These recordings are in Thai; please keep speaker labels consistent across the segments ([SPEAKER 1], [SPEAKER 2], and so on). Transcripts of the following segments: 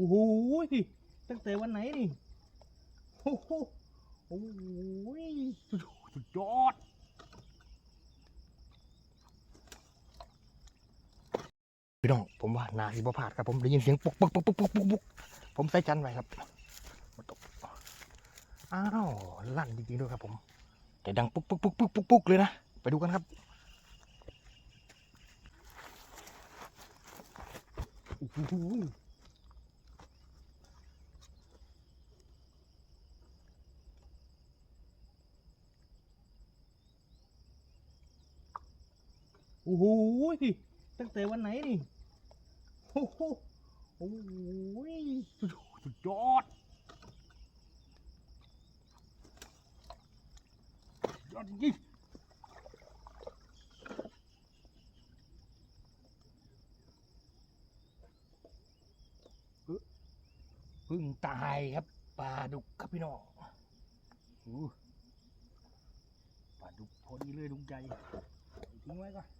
[SPEAKER 1] อ้โหตั้งแต่วันไหนนี่โอ้โหโอ้โหสุดยอดพี่น้องผมว่านาสิบ่พลาดครับผมได้ยินเสียงปุกปุกปุกปุกปุกปุกปุกผมใส่จันไว้ครับมาตกอ้าวลั่นจริงๆด้วยครับ ผมแต่ดังปุกปุกปุกปุกปุกปุกเลยนะไปดูกันครับโอ้โห โอ้โหตั้งแต่วันไหนนี่โอ้โหโอ้โหสุดยอดยอดจริงพึ่งตายครับปลาดุกครับพี่น้องปลาดุกพอดีเลยดุกใหญ่ทิ้งไว้ก่อน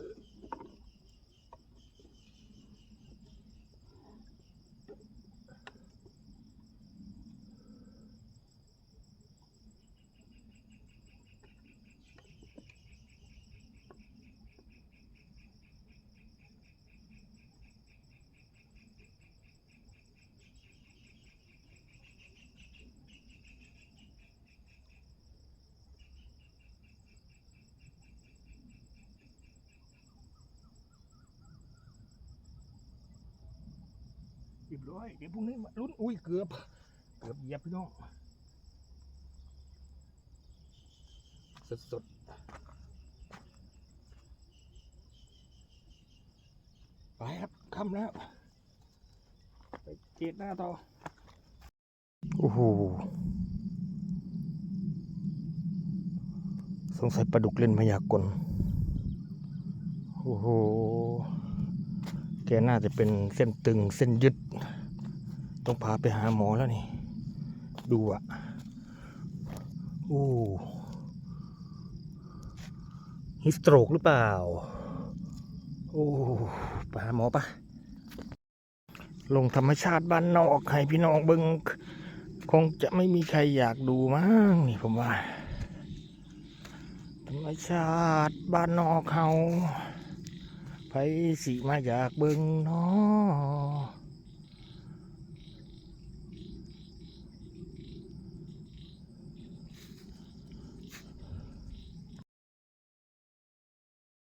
[SPEAKER 1] เรียบร้อย เดี๋ยวพรุ่งนี้มาลุ้นอุ้ยเกือบ เกือบเหยียบพี่น้อง สดสดๆไปครับค่ำแล้ว ไปเกตหน้าต่อ โอ้โห สงสัยปลาดุกเล่นมายากล โอ้โห กน่าจะเป็นเส้นตึงเส้นยึด ต้องพาไปหาหมอแล้วนี่ ดูอะโอ้ฮิสโตรกหรือเปล่า โอ้ไปหาหมอปะลงธรรมชาติบ้านนอกให้พี่น้องเบิงคงจะไม่มีใครอยากดูมั้งนี่ผมว่า ธรรมชาติบ้านนอกเขา ไผสิมาอยากเบิ่งเนาะ